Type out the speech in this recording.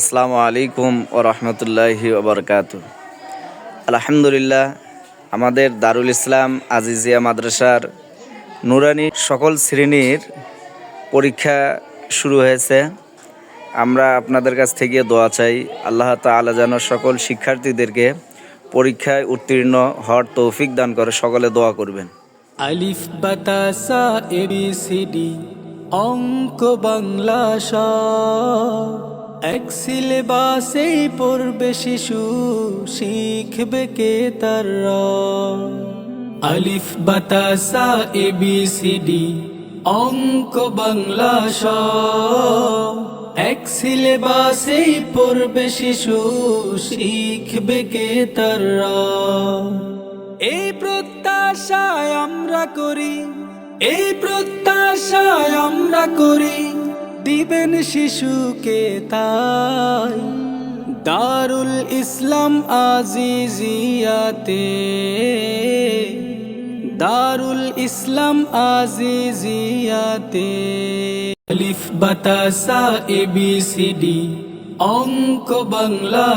আসসালামু আলাইকুম ও রহমতুল্লাহি ওবরকাত আলহামদুলিল্লাহ, আমাদের দারুল ইসলাম আজিজিয়া মাদ্রাসার নুরানি সকল শ্রেণির পরীক্ষা শুরু হয়েছে। আমরা আপনাদের কাছ থেকে দোয়া চাই, আল্লাহ তাআলা যেন সকল শিক্ষার্থীদেরকে পরীক্ষায় উত্তীর্ণ হওয়ার তৌফিক দান করে, সকলে দোয়া করবেন। আলিফ এবিসিডি অঙ্ক, বাংলা এক সিলেবাসেই পড়বে শিশু, শিখবে কে তার। আলিফ বাতাসা এবিসিডি অঙ্ক, বাংলা স এক সিলেবাসেই পড়বে শিশু, শিখবে কে তার। এই প্রত্যাশায় আমরা করি, এই প্রত্যাশায় আমরা করি দিবেন শিশুকে তাই। দারুল ইসলাম আজিজিয়াতে দারুল ইসলাম আজিজিয়াতে আলিফ বাতাসা এবিসিডি অঙ্ক বাংলা